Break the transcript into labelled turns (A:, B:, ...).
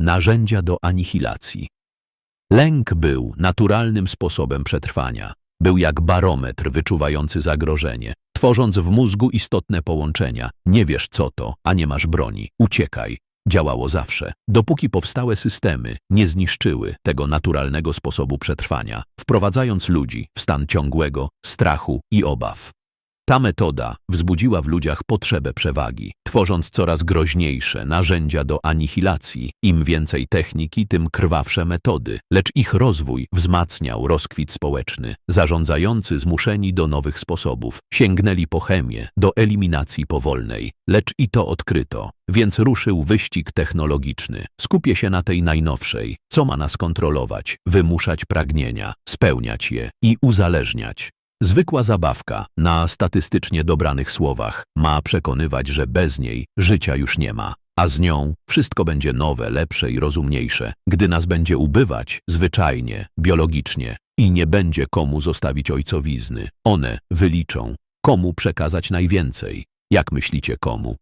A: narzędzia do anihilacji. Lęk był naturalnym sposobem przetrwania. Był jak barometr wyczuwający zagrożenie, tworząc w mózgu istotne połączenia. Nie wiesz co to, a nie masz broni. Uciekaj. Działało zawsze, dopóki powstałe systemy nie zniszczyły tego naturalnego sposobu przetrwania, wprowadzając ludzi w stan ciągłego strachu i obaw. Ta metoda wzbudziła w ludziach potrzebę przewagi, tworząc coraz groźniejsze narzędzia do anihilacji. Im więcej techniki, tym krwawsze metody, lecz ich rozwój wzmacniał rozkwit społeczny. Zarządzający zmuszeni do nowych sposobów sięgnęli po chemię do eliminacji powolnej, lecz i to odkryto, więc ruszył wyścig technologiczny. Skupię się na tej najnowszej, co ma nas kontrolować, wymuszać pragnienia, spełniać je i uzależniać. Zwykła zabawka na statystycznie dobranych słowach ma przekonywać, że bez niej życia już nie ma, a z nią wszystko będzie nowe, lepsze i rozumniejsze, gdy nas będzie ubywać zwyczajnie, biologicznie i nie będzie komu zostawić ojcowizny. One wyliczą, komu przekazać najwięcej. Jak myślicie komu?